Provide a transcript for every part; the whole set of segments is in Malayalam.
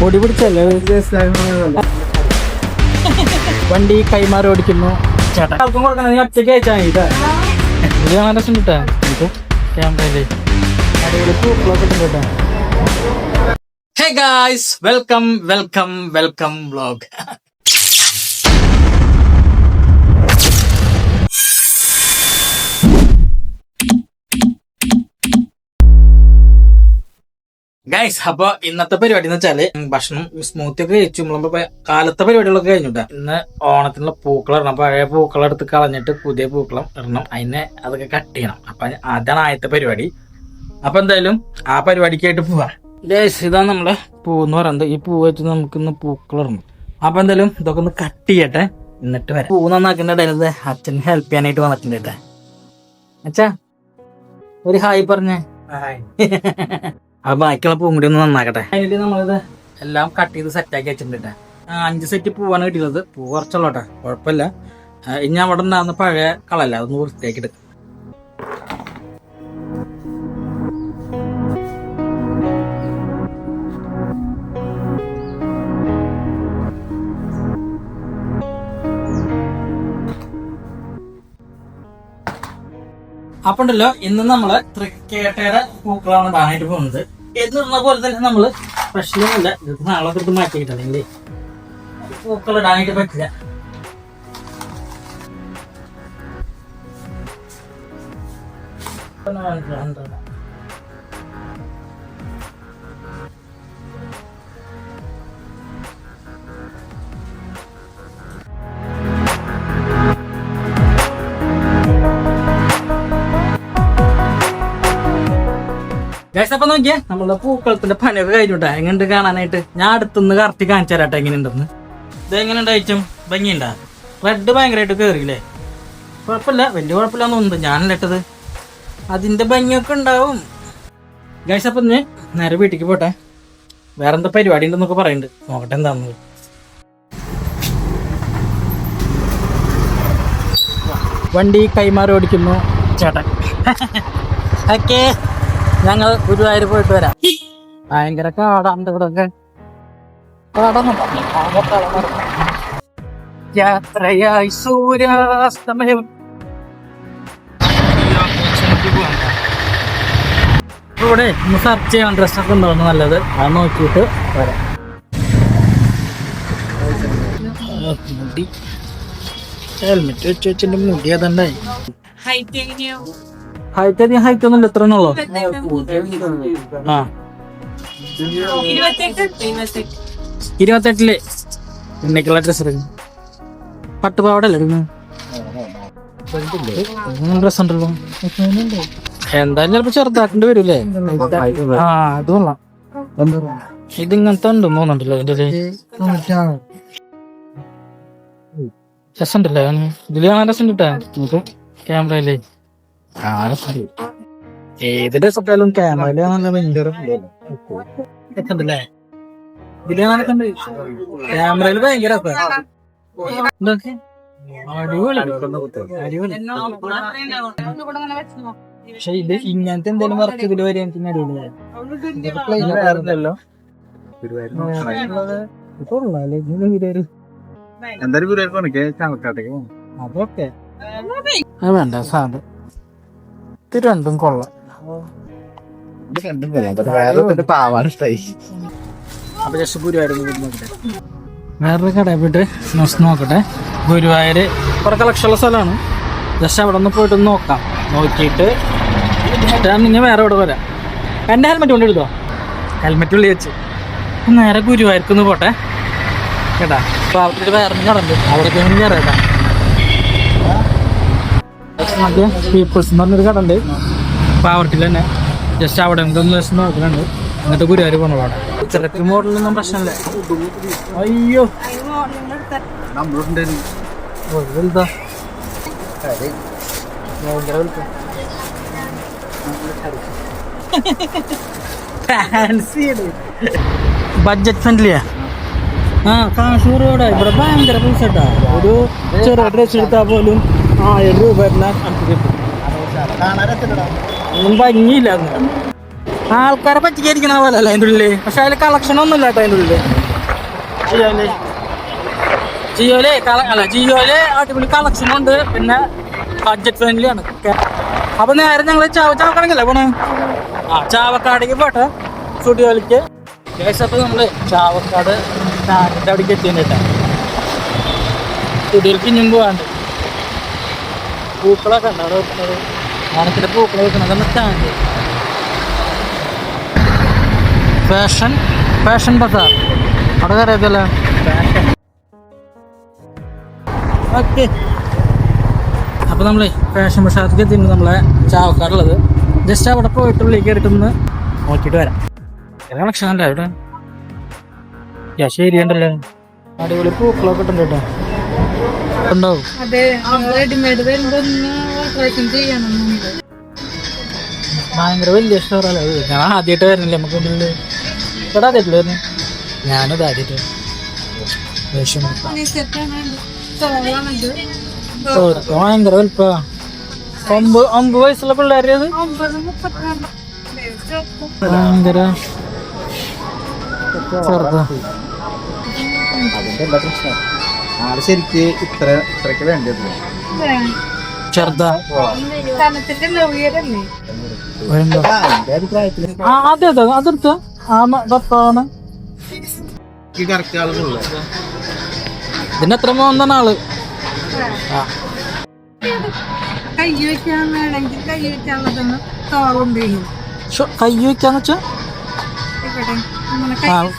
പൊടി പിടിച്ചല്ലേ വണ്ടി കൈമാറി ഓടിക്കുന്നു. ചേട്ടാ ആൾക്കും നീ ഒറ്റയ്ക്ക് അയച്ചാൽ hey welcome welcome welcome vlog guys അപ്പൊ ഇന്നത്തെ പരിപാടി എന്ന് വെച്ചാൽ ഭക്ഷണം സ്മൂത്തി ഒക്കെ കഴിച്ചു. നമ്മളിപ്പോ കാലത്തെ പരിപാടികളൊക്കെ കഴിഞ്ഞിട്ടാ. ഇന്ന് ഓണത്തിനുള്ള പൂക്കളം ഇടണം. പഴയ പൂക്കളം എടുത്ത് കളഞ്ഞിട്ട് പുതിയ പൂക്കളം ഇടണം. അതിനെ അതൊക്കെ കട്ട് ചെയ്യണം. അപ്പൊ അതാണ് ആദ്യത്തെ പരിപാടി. അപ്പൊ എന്തായാലും ആ പരിപാടിക്കായിട്ട് പോവാ. ഗൈസ് ഇതാണ് നമ്മളെ പൂ എന്ന് പറയുന്നത്. ഈ പൂ വെച്ച് നമുക്ക് ഇന്ന് പൂക്കളം ഇടണം. അപ്പൊ എന്തായാലും ഇതൊക്കെ ഒന്ന് കട്ട് ചെയ്യട്ടെ. എന്നിട്ട് വരാം. പൂ നന്നാക്കുന്ന ഇടയിൽ അച്ഛനെ അച്ഛൻ ഹെൽപ്പ് ചെയ്യാനായിട്ട് വന്നിട്ടുണ്ട് കേട്ടെ. അച്ഛാ ഒരു ഹായ് പറഞ്ഞേ. ആ ബാക്കിയുള്ള പൂവും ഒന്ന് നന്നാക്കട്ടെ. അതിനിട്ട് നമ്മളിത് എല്ലാം കട്ട് ചെയ്ത് സെറ്റാക്കി വെച്ചിട്ടുണ്ട്. അഞ്ച് സെറ്റ് പൂവാണ് കിട്ടിയത്. പൂ കുറച്ചുള്ളൂ കേട്ടോ. കുഴപ്പമില്ല. ഇനി അവിടെ ഉണ്ടാകുന്ന പഴയ കളല്ല അതൊന്ന് വൃത്തിയാക്കി എടുക്കും അപ്പൊ ഉണ്ടല്ലോ ഇന്ന് നമ്മൾ തൃക്കേട്ടയുടെ പൂക്കളാണ് കാണാനായിട്ട് പോകുന്നത്. എന്നിരുന്ന പോലെ തന്നെ നമ്മൾ പ്രശ്നമൊന്നുമില്ല. ഇത് നാളെ തൊട്ട് മാറ്റിയിട്ടില്ലെങ്കിൽ പൂക്കൾ ഇടാനായിട്ട് പറ്റില്ല. ഒന്ന് അപ്പൊ നോക്കിയേ നമ്മളുടെ പൂക്കളത്തിന്റെ പണിയൊക്കെ കഴിഞ്ഞുട്ടാ. എങ്ങനെയുണ്ട് കാണാനായിട്ട്? ഞാൻ അടുത്തുനിന്ന് കറക്റ്റ് കാണിച്ചു തരാട്ടെ എങ്ങനെയുണ്ടെന്ന്. ഇത് എങ്ങനെയുണ്ട് ഐറ്റം ഭംഗിയുണ്ടാ? റെഡ് ഭയങ്കരമായിട്ട് കയറിയില്ലേ കുഴപ്പമില്ല വലിയ കുഴപ്പമില്ലാന്ന് തോന്നുന്നു ഞാനല്ല ഇട്ടത്. അതിന്റെ ഭംഗിയൊക്കെ ഉണ്ടാവും. ഗൈസ് അപ്പൊ ഞാൻ നേരെ വീട്ടിലേക്ക് പോട്ടെ. വേറെ എന്താ പരിപാടി ഉണ്ടെന്നൊക്കെ പറയുന്നുണ്ട് നോക്കട്ടെ എന്താണെന്ന് വണ്ടി കൈമാറി ഓടിക്കുന്നു ചേട്ടൻ. ഓക്കേ ഞങ്ങൾ ഗുരുവായൂർ പോയിട്ട് വരാം. ഭയങ്കര കാടാണ്ട് ഇവിടെ ഒക്കെ യാത്രയായി സൂര്യാസ്തമയം. ഇവിടെ സെർച്ച് ചെയ്യാൻ ഡ്രസ്സൊക്കെ ഉണ്ടാവുന്ന നല്ലത്. അത് നോക്കിയിട്ട് വരാം. മുടി. ഹെൽമെറ്റ് വെച്ച് വെച്ചിട്ട് മുടി അതുണ്ടായി ഹൈറ്റ് എങ്ങനെയോ? ഹൈറ്റ് അധികം ഹൈറ്റ് ഒന്നുമില്ല ഇത്ര ഉള്ളൂ ആ. ഇരുപത്തെട്ട് ഇരുപത്തെട്ട് ഇരുപത്തെട്ടിൽ എന്നേക്കുള്ള ഡ്രസ് എടുക്കും. പട്ടുപാവടല്ലേ എടുക്കുന്നത് ഡ്രസ് ഉണ്ടല്ലോ എന്തായാലും ചിലപ്പോ ചെറുതാക്കേണ്ടി വരൂലേ ആ അത് കൊള്ളാം. ഇതിങ്ങനത്തെ ഉണ്ട് മൂന്നുണ്ടല്ലോ ഇതിന്റെ രസമുണ്ടല്ലേ? ഇതിൽ കാണാൻ രസം കിട്ടാ ക്യാമറയിലേ ആ സപ്പായാലും ക്യാമറയിലെ നല്ല ഭയങ്കര ഇതിൽ ഉണ്ട്? ക്യാമറയിൽ ഭയങ്കര പക്ഷെ ഇത് ഇങ്ങനത്തെ എന്തെങ്കിലും വർക്ക് ഇതിൽ വരെ എനിക്ക് അടിപൊളിയല്ലോ എന്തായാലും ഗുരുവായൂർ അതൊക്കെ. അത് വേണ്ട സാധനം. ഇത് രണ്ടും കൊള്ളാം. ഇത് രണ്ടും വരാം പക്ഷെ വേറെ ഒരു പാവാണ് ഇഷ്ടായി. അപ്പൊ ജസ്റ്റ് ഗുരുവായൂർ വേറൊരു കടയിൽ പോയിട്ട് നോസ് നോക്കട്ടെ. ഗുരുവായൂർ കുറെ കളക്ഷനുള്ള സ്ഥലമാണ്. ജസ്റ്റ് അവിടെ ഒന്ന് പോയിട്ട് നോക്കാം. നോക്കിയിട്ട് ഞാൻ നിങ്ങൾ വേറെ ഇവിടെ വരാം എന്റെ ഹെൽമെറ്റ് കൊണ്ട് എടുത്തോ ഹെൽമെറ്റ് ഉള്ളി വെച്ച്. നേരെ ഗുരുവായൂർക്ക് ഒന്ന് പോട്ടെ. കേട്ടാ അപ്പൊ അവിടെ വേറെ അവിടെ അവിടേക്ക് ഞാൻ കയറാം മറ്റേ പീപ്പിൾസ് എന്ന് പറഞ്ഞൊരു കട ഉണ്ട്. പാവർട്ടിൽ തന്നെ ജസ്റ്റ് അവിടെ ഒന്ന് ജസ്റ്റ് നോക്കുന്നുണ്ട് എന്നിട്ട് ഗുരുവായൂർ പോകണം അവിടെ. ചിലക്ക് മോഡലൊന്നും പ്രശ്നമില്ല. അയ്യോ. വലുതാ ബഡ്ജറ്റ് ഫ്രണ്ട്ലിയാ ആ? കാശൂർ ഇവിടെ ഇവിടെ ഭയങ്കര പൈസ ഒരു ചെറിയ ഡ്രസ് എടുത്താൽ രൂപ ഭംഗിയില്ല ആൾക്കാരെ പറ്റിക്കായിരിക്കണ പോലെ അല്ല അതിന്റെ ഉള്ളിൽ. പക്ഷെ അതിൽ കളക്ഷൻ ഒന്നും ഇല്ല കേട്ടോ അതിന്റെ ഉള്ളിൽ. ജിയോയിൽ. ജിയോയിൽ അല്ല ജിയോയിൽ അടിപൊളി കളക്ഷൻ ഉണ്ട്. പിന്നെ ബഡ്ജറ്റ് ഫ്രണ്ട്ലി ആണ്. അപ്പൊ നേരെ ഞങ്ങൾ ചാവ ചാവക്കാടല്ലേ പോണേ? ആ ചാവക്കാടേക്ക് പോട്ടെ. സ്റ്റുഡിയോയിലേക്ക്. ശേഷം നമ്മൾ ചാവക്കാട് അവിടേക്ക് എത്തിയിട്ടാ സ്റ്റുഡിയോയിലേക്ക് ഇനിയും പോവാണ്ട് പൂക്കളൊക്കെ ഉണ്ട് അവിടെ ഓണത്തിന്റെ പൂക്കൾ വെക്കുന്നത് സ്റ്റാൻഡ് ഫാഷൻ ഫാഷൻ ബസാർ അവിടെ കയറിയതല്ലേ ഓക്കെ അപ്പോൾ നമ്മൾ ഫാഷൻ ബസാറിലേക്ക് എത്തിയിട്ട് നമ്മളെ ചാവക്കാടുള്ളത്. ജസ്റ്റ് അവിടെ പോയിട്ട് ഉള്ളിൽ കയറിയിട്ടൊന്ന് നോക്കിയിട്ട് വരാം. കണക്ഷൻ അല്ലേ അവിടെ? ശരി ഉണ്ടല്ലോ അടിപൊളി പൂക്കളൊക്കെ ഇട്ടുണ്ട് കേട്ടോ. ഉണ്ടാവും. അതെ റെഡിമെയ്ഡ് വരുമ്പോ ഓൾട്രേഷൻ ചെയ്യണമെന്നുണ്ട് ഭയങ്കര വലിയ സ്റ്റോറല്ല ഞാൻ ആദ്യമായിട്ട് വരുന്നില്ല നമുക്ക് ഇതിൽ ഇവിടെ ആദ്യമായിട്ട് വരുന്നു? ഞാനത് ആദ്യമായിട്ട് ഭയങ്കര വലിപ്പ. ഒമ്പത് ഒമ്പത് വയസ്സുള്ള പിള്ളേരെ അത്? ഒമ്പത് മുപ്പത്തിരണ്ട് ഭയങ്കര ചെറുതാ അതിന്റെ എന്താ പ്രശ്നം? ആൾ ശരിക്ക് ഇത്ര ഇത്രക്ക് വേണ്ടത് ചെറുതാ. അതെ അതെ. അതെടുത്ത. എത്ര മൂന്നാണ് ആൾ? കൈ വെക്കാൻ വേണമെങ്കിൽ കൈ തോളുണ്ട് ശ്ശോ, കൈ വെച്ചാ?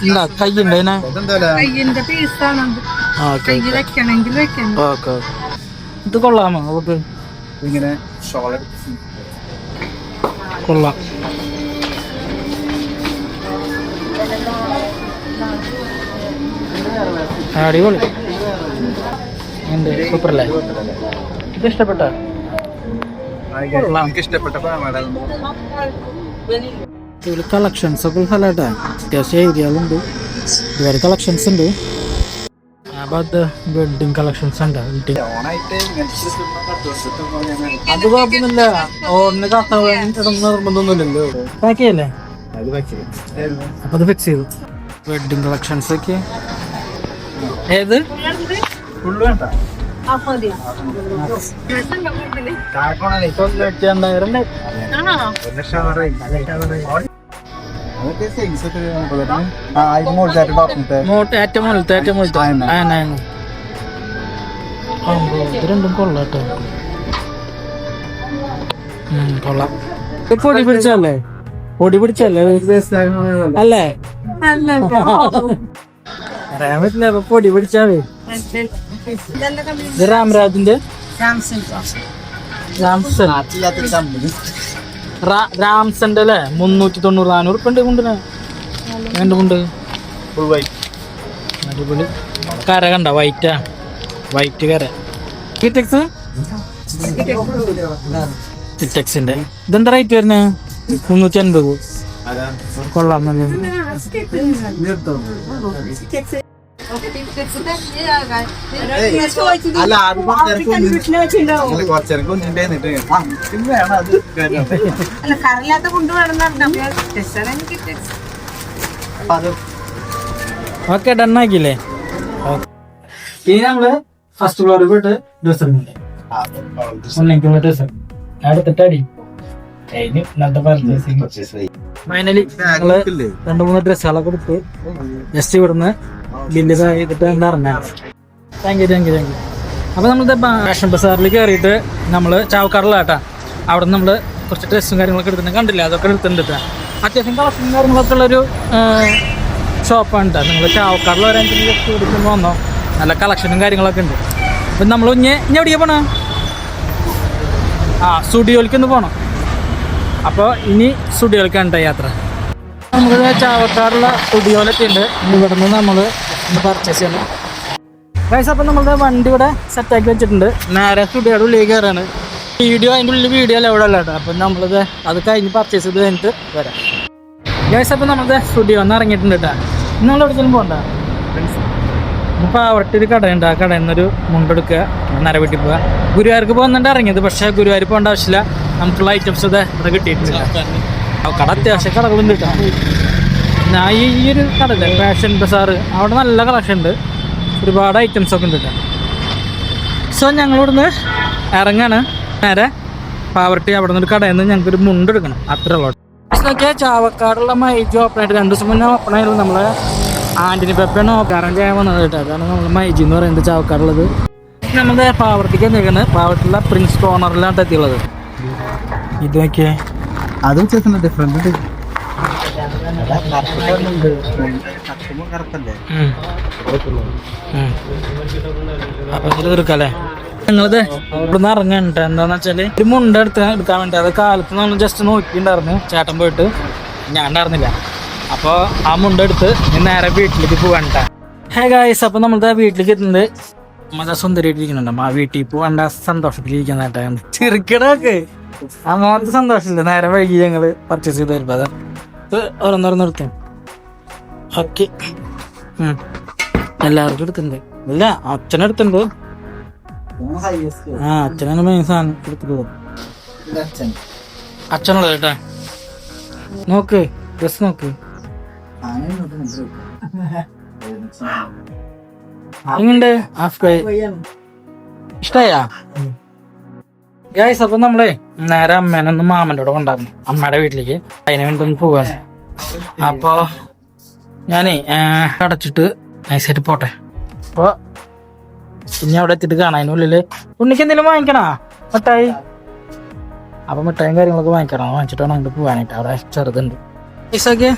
ഉണ്ടാ. ഉണ്ട് ഓക്കെ ഇത് കൊള്ളാമോ? നമുക്ക് ഇങ്ങനെ കൊള്ളാം. അടിപൊളി. ഉണ്ട് സൂപ്പർ അല്ലേ ഇത് ഇഷ്ടപ്പെട്ട? കളക്ഷൻസ് ഒക്കെ സ്ഥലമായിട്ടാ അത്യാവശ്യം ഏരിയകളുണ്ട് ഇതുവരെ കളക്ഷൻസ് ഉണ്ട്. അബദ്ധ വെഡിങ് കളക്ഷൻസ് ഉണ്ട്. അത് കുഴപ്പമൊന്നുമില്ല. ഓണിന് കത്ത നിർബന്ധമൊന്നുമില്ലല്ലോ. പാക്ക് ചെയ്യല്ലേ? അപ്പൊ അത് ഫിക്സ് ചെയ്തു. വെഡിങ് കളക്ഷൻസ് ഒക്കെ. ഏത്? ഫുള്ള് വേണ്ട രണ്ടായിരം ഏറ്റവും മുകളിലത്തെ ഏറ്റവും മുകളിലത്തെ. അമ്പോ, ഇത് രണ്ടും കൊള്ളാം കേട്ടോ. ഉം, കൊള്ളാം. പൊടി പിടിച്ചല്ലേ പൊടി പിടിച്ചല്ലേ അല്ലേ? അറിയാൻ പറ്റില്ല അപ്പൊ പൊടി പിടിച്ചാവേ ഇത് രാംരാജിന്റെ? രാംസൺ. നാട്ടില്ലാത്തൊരു കമ്പനി റാ- അല്ലേ മുന്നൂറ്റി തൊണ്ണൂറ് നാനൂറ് ഉണ്ട് കൊണ്ടിനെ രണ്ട് കൊണ്ട് ഫുൾ വൈറ്റ് അടിപൊളി. കര കണ്ട? വൈറ്റാ വൈറ്റ് കര. കിറ്റക്സ് കിറ്റക്സിന്റെ ഇതെന്താ റേറ്റ് വരുന്നത് മുന്നൂറ്റി അൻപത്. കൊള്ളാം അല്ല കുറച്ചേരം പിന്നെ വേണം അത്. അല്ല ഓക്കെ ഡൺ ആക്കിയില്ലേ? ഇനി നമ്മൾ ഫസ്റ്റ് ഫ്ലോറിൽ പോയിട്ട് ഡ്രസ് ആ, ഒന്നെങ്കിൽ ഡ്രസ് അടുത്തിട്ട് അടി. ഇനി ഇന്നത്തെ പർച്ചേസിങ് purchase ചെയ്യും. ഫൈനലി ഞങ്ങൾ രണ്ടു രണ്ട് മൂന്ന് ഡ്രസ്സുകളൊക്കെ എടുത്ത് ജസ്റ്റ് ഇവിടുന്ന് ബില്ല് ചെയ്തിട്ട് എന്താ താങ്ക് യു താങ്ക് യു അപ്പോൾ നമ്മളിത് ഫാഷൻ ബസാറിൽ കയറിയിട്ട് നമ്മൾ ചാവക്കാറിലാട്ടാ അവിടെ നമ്മൾ കുറച്ച് ഡ്രസ്സും കാര്യങ്ങളൊക്കെ എടുത്തിട്ടുണ്ട്. കണ്ടില്ല? അതൊക്കെ എടുത്തിട്ടുണ്ട് ട്ടാ. അത്യാവശ്യം കളക്ഷനും കാര്യങ്ങളൊക്കെ ഉള്ളൊരു ഷോപ്പാണ് കേട്ടോ നിങ്ങൾ ചാവക്കാറിൽ വരാൻ ജസ്റ്റ് വന്നോ. നല്ല കളക്ഷനും കാര്യങ്ങളൊക്കെ ഉണ്ട്. അപ്പം നമ്മൾ ഇനി ഇനി എവിടെയാണ് പോണേ? ആ സ്റ്റുഡിയോയിലേക്ക് ഒന്ന് പോകണം അപ്പോൾ ഇനി സ്റ്റുഡിയോയിലേക്കാണ് കേട്ടോ യാത്ര. നമുക്ക് ചാവക്കാടുള്ള സ്റ്റുഡിയോയിലൊക്കെ ഉണ്ട് ഇവിടുന്ന് നമ്മൾ പർച്ചേസ് ചെയ്യണം ഗൈസ് അപ്പം നമ്മളുടെ വണ്ടി ഇവിടെ സെറ്റാക്കി വെച്ചിട്ടുണ്ട്. നേരെ സ്റ്റുഡിയോയുടെ ഉള്ളിലേക്ക് കയറാണ്. വീഡിയോ അതിന്റെ ഉള്ളിൽ വീഡിയോ അല്ല ഇവിടെ അല്ല കേട്ടോ. അപ്പം നമ്മളത് അത് കഴിഞ്ഞ് പർച്ചേസ് ചെയ്ത് കഴിഞ്ഞിട്ട് വരാം. ഗൈസ് അപ്പം നമ്മളത് സ്റ്റുഡിയോ ഒന്ന് ഇറങ്ങിയിട്ടുണ്ട് കേട്ടോ. നിങ്ങൾ എവിടേക്കും പോകണ്ട? ഇപ്പോൾ അവിടെ ഒരു കടയുണ്ട് ആ കടയിൽ നിന്നൊരു മുണ്ടെടുക്കുക നര വീട്ടിൽ പോവുക. ഗുരുവായൂർക്ക് പോകുന്നുണ്ട് ഇറങ്ങിയത്. പക്ഷേ ഗുരുവായൂർ പോകേണ്ട ആവശ്യമില്ല. നമുക്കുള്ള ഐറ്റംസ് ഇത് ഇവിടെ കിട്ടിയിട്ടില്ല കട അത്യാവശ്യം കടകളുണ്ട് കേട്ടോ. ഞാൻ ഈ ഒരു കടയില്ലേ? ഫാഷൻ ബസാർ അവിടെ നല്ല കളക്ഷൻ ഉണ്ട്. ഒരുപാട് ഐറ്റംസ് ഒക്കെ ഉണ്ട് സോ ഞങ്ങളിവിടെ നിന്ന് ഇറങ്ങാണ്. നേരെ പാവർട്ടി അവിടെ നിന്ന് ഒരു കടയിൽ നിന്ന് ഞങ്ങൾക്ക് ഒരു മുണ്ട് എടുക്കണം. അത്ര ഉള്ളൂ നോക്കിയാൽ ചാവക്കാടുള്ള മൈജി ഓപ്പൺ ആയിട്ട് രണ്ട് ദിവസം മുന്നേ ഓപ്പൺ ആയിരുന്നു. നമ്മളെ ആന്റണി പെപ്പയാണ് ഓപ്പൺ ചെയ്യാൻ വന്നത് കേട്ടോ. അതാണ് നമ്മൾ മൈജി എന്ന് പറയുന്നത് ചാവക്കാടുള്ളത്. നമ്മുടെ പാവർട്ടിക്ക് നിൽക്കുന്നത് പാവർട്ടിയുള്ള പ്രിൻസ് കോർണറിലാണ് എത്തിയുള്ളത്. ഇത് നോക്കിയേ. അതും ചേർക്കുന്ന. ഉം. അപ്പൊ തീർക്കല്ലേ ഞങ്ങളിത് ഇവിടുന്ന് ഇറങ്ങണ്ട എന്താന്ന് വെച്ചാൽ ഒരു മുണ്ട എടുത്ത് എടുക്കാൻ വേണ്ടി. അത് കാലത്ത് നമ്മൾ ജസ്റ്റ് നോക്കിണ്ടായിരുന്നു ചേട്ടൻ പോയിട്ട്. ഞാൻ ഉണ്ടായിരുന്നില്ല. അപ്പോൾ ആ മുണ്ട എടുത്ത് ഞാൻ നേരെ വീട്ടിലേക്ക് പോകണ്ട ഹേ ഗായ്സ് അപ്പൊ നമ്മളിത് വീട്ടിലേക്ക് എത്തുന്നത്. മത സുന്ദരിയായിട്ടിരിക്കുന്നുണ്ട്. ആ വീട്ടിൽ പോകണ്ട സന്തോഷത്തിലിരിക്കുന്നതായിട്ട് ചെറുക്കിടക്ക് ആ മോത്തെ സന്തോഷമില്ല. നേരെ വൈകി ഞങ്ങൾ പർച്ചേസ് ചെയ്ത് വരുമ്പോ അതാ. ഇത് ഓരോന്നോരോന്ന് നിർത്തും ഓക്കെ എല്ലാവർക്കും എടുത്തിട്ടുണ്ട് ഇല്ല അച്ഛനെടുത്തിട്ടുണ്ട് ആ അച്ഛനാണ് മെയിൻ സാധനം എടുത്തിട്ടുള്ളത്. അച്ഛനുള്ളത് കേട്ടാ. നോക്ക് ഡ്രസ് നോക്ക്. എങ്ങനെയുണ്ട്? ഇഷ്ടായാ? ഗൈസ് അപ്പൊ നമ്മളെ നേരെ അമ്മേനൊന്ന് മാമന്റെ കൂടെ കൊണ്ടായിരുന്നു അമ്മയുടെ വീട്ടിലേക്ക്. അതിന് വേണ്ടി ഒന്ന് പോവാണ്. അപ്പൊ ഞാനേ അടച്ചിട്ട് നൈസായിട്ട് പോട്ടെ. അപ്പൊ ഇനി അവിടെ എത്തിയിട്ട് കാണാം. അതിനുള്ളിൽ ഉണ്ണിക്ക് എന്തെങ്കിലും വാങ്ങിക്കണോ? മിഠായി? അപ്പൊ മിഠായും കാര്യങ്ങളൊക്കെ വാങ്ങിക്കണം. വാങ്ങിച്ചിട്ട് വേണം അങ്ങോട്ട് പോവാനായിട്ട്. അവിടെ ചെറുതുണ്ട്. പൈസക്ക്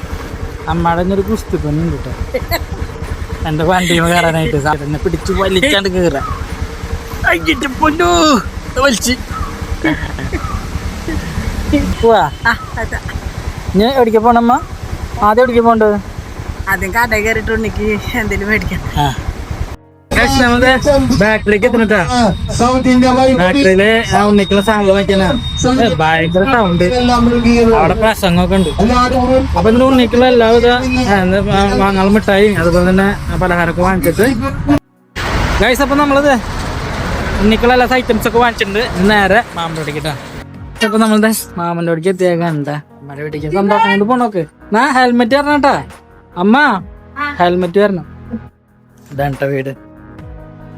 അമ്മയുടെ ഒരു കുസ്തി പെണ്ണുണ്ട് കേട്ടോ എന്റെ വണ്ടിയിൽ കയറാനായിട്ട്. എന്നെ പിടിച്ച് വലിച്ചാണ്ട് അയ്യന്റെ പൊന്നു. വലിച്ച്. പോവാ? ഞാൻ എവിടേക്ക് പോണമ്മ? ആദ്യം എവിടേക്ക് പോണ്ട്? ആദ്യം കട കയറിയിട്ട് ഉണ്ണിക്ക് എന്തെങ്കിലും മേടിക്കണം എത്തണട്ടാ ഉണ്ണിക്കുള്ള സാധനം ഭയങ്കര സൗണ്ട് അവിടെ പ്രസംഗമൊക്കെ ഉണ്ട്. അപ്പൊ ഇതിന് ഉണ്ണിക്കുള്ള എല്ലാവിധ വാങ്ങാൻ മിഠായി അതുപോലെ തന്നെ പലഹാരമൊക്കെ വാങ്ങിച്ചിട്ട്. ഗൈസ് അപ്പൊ നമ്മളത് ഉണ്ണിക്കുള്ള എല്ലാ ഐറ്റംസ് ഒക്കെ വാങ്ങിച്ചിട്ടുണ്ട്. നേരെ മാമന്റെ അടിക്കട്ടോ അപ്പൊ നമ്മളുടെ മാമന്റെ സന്തോഷം കൊണ്ട് പോണോക്ക് നാ ഹെൽമെറ്റ് വരണം കേട്ടാ അമ്മ ഹെൽമെറ്റ് വരണം. ഇതാണ് ട്ടോ വീട്.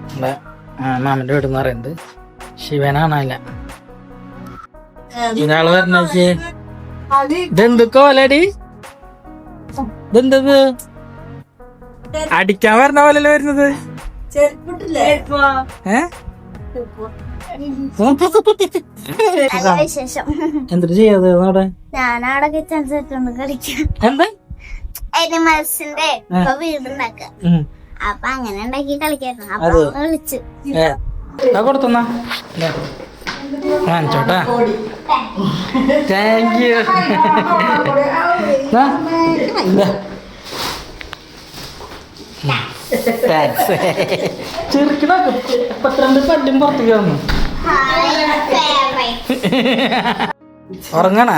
നമ്മളെ ആ, മാമന്റെ വീട് എന്ന് പറയുന്നത് ശിവനാണല്ല ഇയാൾ പറഞ്ഞേ ഇതെന്ത് കോലടി? ഇതെന്തത് അടിക്കാൻ വരണ പോലല്ലേ വരുന്നത്? ഏ? നല്ല വിശേഷം എന്തിട്ട് ചെയ്യാതെ അവിടെ? ഞാനവിടെ കിച്ചൺ സെറ്റ് കളിക്കാം. എന്താ? അനിമൽസിന്റെ ഇപ്പൊ വീടുണ്ടാക്ക ഉം. അപ്പൊ അങ്ങനെ ഉണ്ടാക്കി കളിക്കായിരുന്നു. അപ്പൊ വിളിച്ചു. കൊടുത്തന്നാ. കാണിച്ചോട്ടാ താങ്ക് യു താങ്ക്സ് ചെറുക്കിനൊക്കെ പന്ത്രണ്ട് പല്ലും പുറത്തേക്ക് വന്നു. ഉറങ്ങണാ?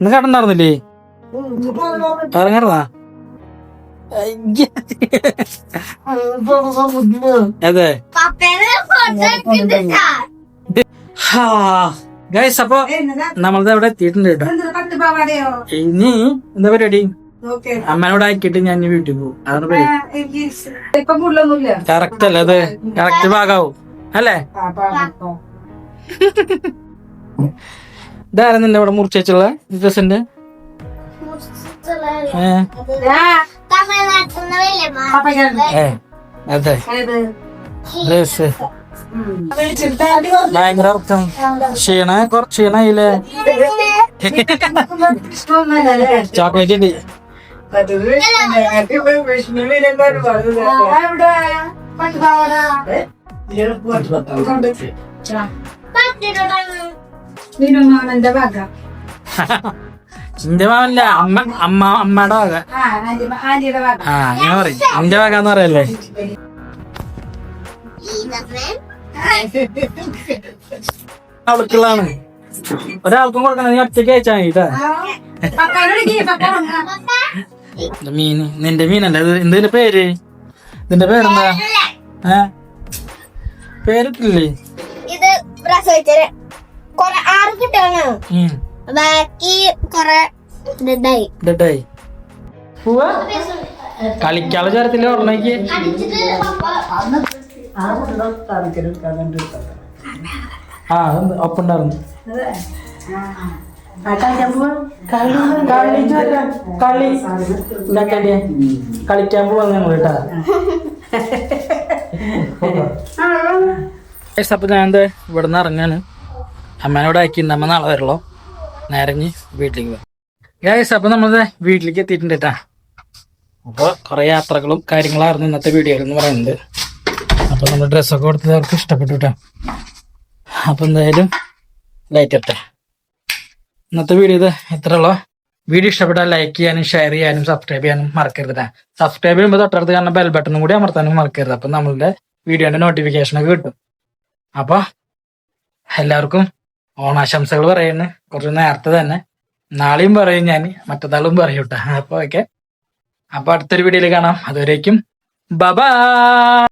ഇന്ന് കടന്നറന്നില്ലേ ഉറങ്ങണതാ? അതെ. ഗൈസ് അപ്പൊ നമ്മളത് അവിടെ എത്തിയിട്ടുണ്ട് കേട്ടോ. ഇനി എന്താ പരിപാടി? അമ്മനോട് ആക്കിയിട്ട് ഞാൻ വീട്ടിൽ പോകും. അതാണ് കറക്റ്റ് അല്ലേ അത്? കറക്റ്റ് ഭാഗാവും. അല്ലേ? ആ നിന്റെ ഇവിടെ മുറിച്ചുള്ള ഡ്രസ്സിന്റെ അതെ. ഡ്രസ് ഭയങ്കര ഉറക്കം. ക്ഷീണ കുറച്ച് ക്ഷീണയില്ലേ? ചോക്ലേറ്റ് ഭാഗ മാവല്ല അമ്മ അമ്മ അമ്മയുടെ ഭാഗ ആ ഞാൻ പറയും. എന്ന് പറയല്ലേ? അവൾക്കുള്ളതാണ്. ഒരാൾക്കും കൊടുക്കണം നീ ഒറ്റയ്ക്ക് അയച്ചാ മതി കേട്ടാ മീന് നിന്റെ മീനല്ലേ എന്തിന്റെ പേര്? ഇതിന്റെ പേരെന്താ? ഏ? പേരിട്ടില്ലേ? ഇത് പ്രസവിച്ചത് കൊറേ ആറ് കുട്ടികളാണ്. ഉം. ബാക്കി കൊറേ ഡെഡായി. കളിക്കാനുള്ള ചേരത്തില്ല ഓർമ്മയ്ക്ക്? ആ ഒപ്പം ഒപ്പുണ്ടായിരുന്നു. കളി. ഇതാക്കണ്ടേ കളിക്കാൻ പോവാ ഞങ്ങൾ ഞാൻ എന്താ ഇവിടെ നിന്ന് ഇറങ്ങാണ്. അമ്മേനോട് ആക്കിയിട്ടുണ്ട് അമ്മ നാളെ വരല്ലോ നേരെ വീട്ടിലേക്ക് പോവാം ഗൈസ് അപ്പൊ നമ്മളത് വീട്ടിലേക്ക് എത്തിയിട്ടുണ്ട് കേട്ടാ. അപ്പൊ കൊറേ യാത്രകളും കാര്യങ്ങളായിരുന്നു ഇന്നത്തെ വീഡിയോയിൽ എന്ന് പറയുന്നത് അപ്പൊ നമ്മൾ ഡ്രസ്സൊക്കെ കൊടുത്തത് അവർക്ക് ഇഷ്ടപ്പെട്ടു കേട്ടോ. അപ്പൊ എന്തായാലും ലൈറ്റ് എട്ടെ ഇന്നത്തെ വീഡിയോ ഇത് ഇത്ര ഉള്ളൂ. വീഡിയോ ഇഷ്ടപ്പെട്ടാൽ ലൈക്ക് ചെയ്യാനും ഷെയർ ചെയ്യാനും സബ്സ്ക്രൈബ് ചെയ്യാനും മറക്കരുത് സബ്സ്ക്രൈബ് ചെയ്യുമ്പോൾ തൊട്ടടുത്ത് കാരണം ബെൽ ബട്ടണും കൂടി അമർത്താനും മറക്കരുത്. അപ്പൊ നമ്മളുടെ വീഡിയോന്റെ നോട്ടിഫിക്കേഷൻ ഒക്കെ കിട്ടും. അപ്പൊ എല്ലാവർക്കും ഓണാശംസകൾ പറയുന്നു. കുറച്ച് നേരത്തെ തന്നെ. നാളെയും പറയും ഞാൻ. മറ്റന്നാളും പറയും കേട്ടോ അപ്പൊ ഓക്കെ അപ്പൊ അടുത്തൊരു വീഡിയോയിൽ കാണാം. അതുവരേക്കും. ബബാ